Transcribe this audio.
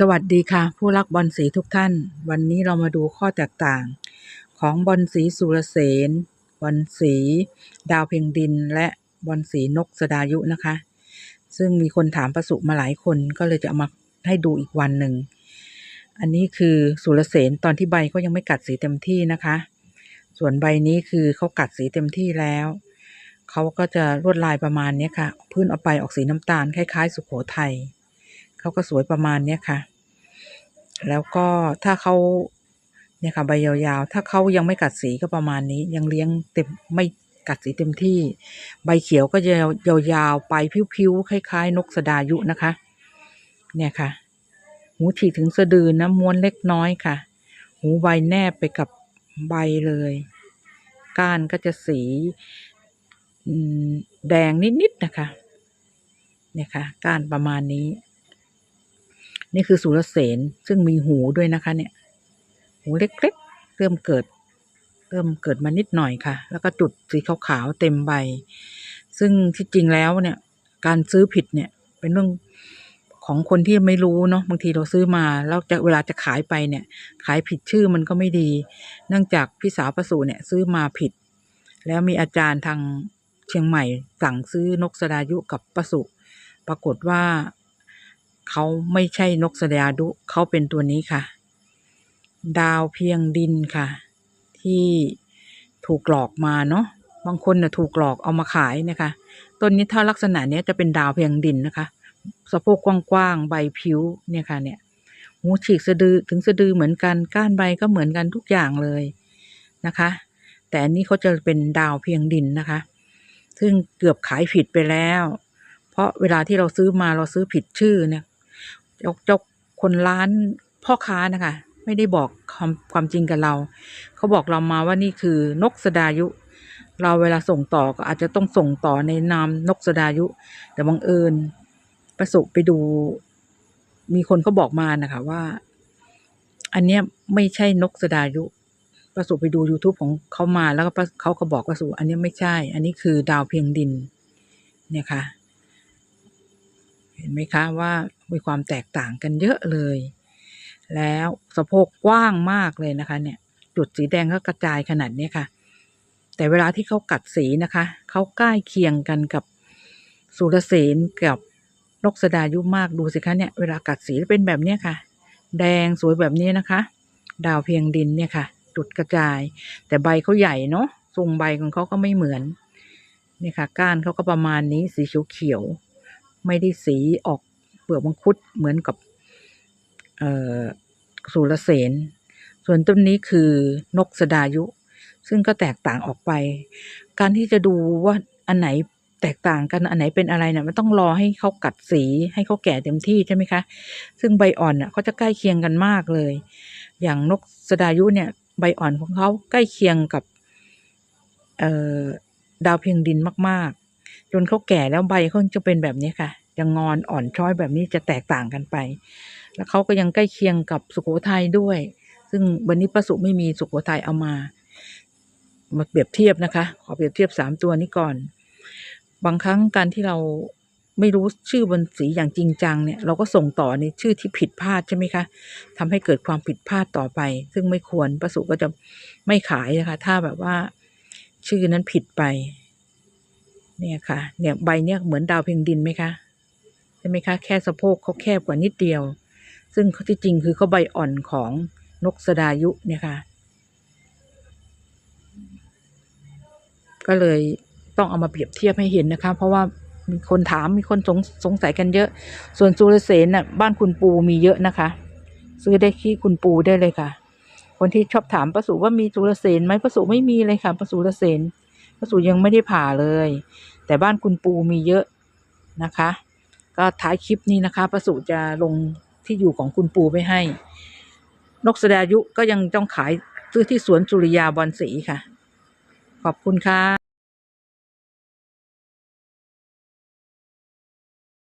สวัสดีค่ะ ผู้รักบอลสีทุกท่าน วันนี้เรามาดูข้อแตกต่าง ของบอลสีสุรเสนบอลสี ดาวเพียงดิน และบอลสีนกสดายุนะคะ ซึ่งมีคนถามประสุมาหลายคนก็เลยจะเอามาให้ดูอีกวันหนึ่ง อันนี้คือสุรเสนตอนที่ใบก็ยังไม่กัดสีเต็มที่นะคะ ส่วนใบนี้คือเขากัดสีเต็มที่แล้ว เขาก็จะลวดลายประมาณนี้ค่ะ พื้นเอาไปออกสีน้ำตาลคล้าย ๆ สุโขทัย เขาก็สวยประมาณเนี้ยค่ะ แล้วก็ถ้าเขาเนี่ยค่ะใบยาวๆ ถ้าเขายังไม่กัดสีก็ประมาณนี้ ยังเลี้ยงเต็มไม่กัดสีเต็มที่ ใบเขียวก็จะยาวๆไปพิ้วๆคล้ายๆ นกสดายุนะคะ เนี่ยค่ะ หูฉีกถึงสะดือนะม้วนเล็กน้อยค่ะ หูใบแนบไปกับใบเลย ก้านก็จะสีแดงนิดๆนะคะ เนี่ยค่ะ ก้านประมาณนี้ นี่คือสุรเสนซึ่งมีหูด้วยนะคะ เนี่ย หูเล็กๆ เริ่มเกิด เริ่มเกิดมานิดหน่อยค่ะ แล้วก็จุดสีขาวๆเต็มใบ ซึ่งที่จริงแล้วเนี่ย การซื้อผิดเนี่ย เป็นเรื่องของคนที่ไม่รู้เนาะบางทีเราซื้อมาแล้วจะเวลาจะขายไปเนี่ย ขายผิดชื่อมันก็ไม่ดี เนื่องจากพี่สาวประสูเนี่ยซื้อมาผิด แล้วมีอาจารย์ทางเชียงใหม่สั่งซื้อนกสดายุกับประสุปรากฏว่า เขาไม่ใช่นกสดายุเขาเป็นตัวนี้ค่ะ ดาวเพียงดินค่ะ ที่ถูกหลอกมาเนาะบางคนน่ะถูกหลอกเอามาขายนะคะต้นนี้ถ้าลักษณะเนี้ยจะเป็นดาวเพียงดินนะคะสะโพกกว้างๆใบผิวเนี่ยค่ะเนี่ยหูฉีกสะดือถึงสะดือเหมือนกันก้านใบก็เหมือนกันทุกอย่างเลยนะคะ แต่อันนี้เขาจะเป็นดาวเพียงดินนะคะ ซึ่งเกือบขายผิดไปแล้ว เพราะเวลาที่เราซื้อมาเราซื้อผิดชื่อเนี่ย เจ้าเจ้าคนร้านพ่อค้านะคะ ไม่ได้บอกความความจริงกับเรา เขาบอกเรามาว่านี่คือนกสดายุ เราเวลาส่งต่อก็อาจจะต้องส่งต่อในนามนกสดายุ แต่บังเอิญประสบไปดู มีคนเขาบอกมานะคะว่า อันเนี้ยไม่ใช่นกสดายุประสบไปดู youtube ของเขามาแล้วก็เขาก็บอกประสบอันนี้ไม่ใช่ อันนี้คือดาวเพียงดิน เนี่ยค่ะ เห็นไหมคะว่ามีความแตกต่างกันเยอะเลย แล้วสะโพกกว้างมากเลยนะคะ เนี่ย จุดสีแดงก็กระจายขนาดนี้ค่ะ แต่เวลาที่เขากัดสีนะคะ เขาใกล้เคียงกันกับสุรเสนกับนกสดายุมากดูสิคะเนี่ยเวลากัดสีเป็นแบบนี้ค่ะ แดงสวยแบบนี้นะคะ ดาวเพียงดินเนี่ยค่ะ จุดกระจาย แต่ใบเขาใหญ่เนาะทรงใบของเขาก็ไม่เหมือนนี่ค่ะ ก้านเขาก็ประมาณนี้สีเขียวๆ ไม่ได้สีออกเปลือกมังคุดเหมือนกับสุรเสน ส่วนต้นนี้คือนกสดายุ ซึ่งก็แตกต่างออกไป การที่จะดูว่าอันไหนแตกต่างกันอันไหนเป็นอะไรเนี่ยมันต้องรอให้เขากัดสีให้เขาแก่เต็มที่ใช่ไหมคะ ซึ่งใบอ่อนน่ะเขาจะใกล้เคียงกันมากเลย อย่างนกสดายุเนี่ย ใบอ่อนของเขาใกล้เคียงกับดาวเพียงดินมาก ๆ จนเขาแก่แล้วใบเขาจะเป็นแบบนี้ค่ะจะงอนอ่อนช้อยแบบนี้จะแตกต่างกันไป แล้วเขาก็ยังใกล้เคียงกับสุโขทัยด้วย ซึ่งวันนี้ประสุไม่มีสุโขทัยเอามา มาเปรียบเทียบนะคะ ขอเปรียบเทียบสามตัวนี้ก่อน บางครั้งการที่เราไม่รู้ชื่อบนสีอย่างจริงจังเนี่ยเราก็ส่งต่อในชื่อที่ผิดพลาดใช่ไหมคะทำให้เกิดความผิดพลาดต่อไป ซึ่งไม่ควรประสุก็จะไม่ขายนะคะ ถ้าแบบว่า ชื่อนั้นผิดไป เนี่ยค่ะ เนี่ยใบเนี่ยเหมือนดาวเพียงดินไหมคะใช่ไหมคะ แค่สะโพกเขาแคบกว่านิดเดียว ซึ่งที่จริงคือเขาใบอ่อนของนกสดายุเนี่ยค่ะ ก็เลยต้องเอามาเปรียบเทียบให้เห็นนะคะ เพราะว่ามีคนถามมีคนสงสงสัยกันเยอะ ส่วนสุรเสนน่ะบ้านคุณปูมีเยอะนะคะ ซื้อได้ที่คุณปูได้เลยค่ะ คนที่ชอบถามประสูว่ามีสุรเสนไหมประสูไม่มีเลยค่ะประสูรเสน ประสูยังไม่ได้ผ่าเลย แต่บ้านคุณปูมีเยอะนะคะ ก็ท้ายคลิปนี้นะคะประสูจะลงที่อยู่ของคุณปูไปให้ นกสดายุก็ยังต้องขายซื้อที่สวนสุริยาบอนสีค่ะ ขอบคุณค่ะ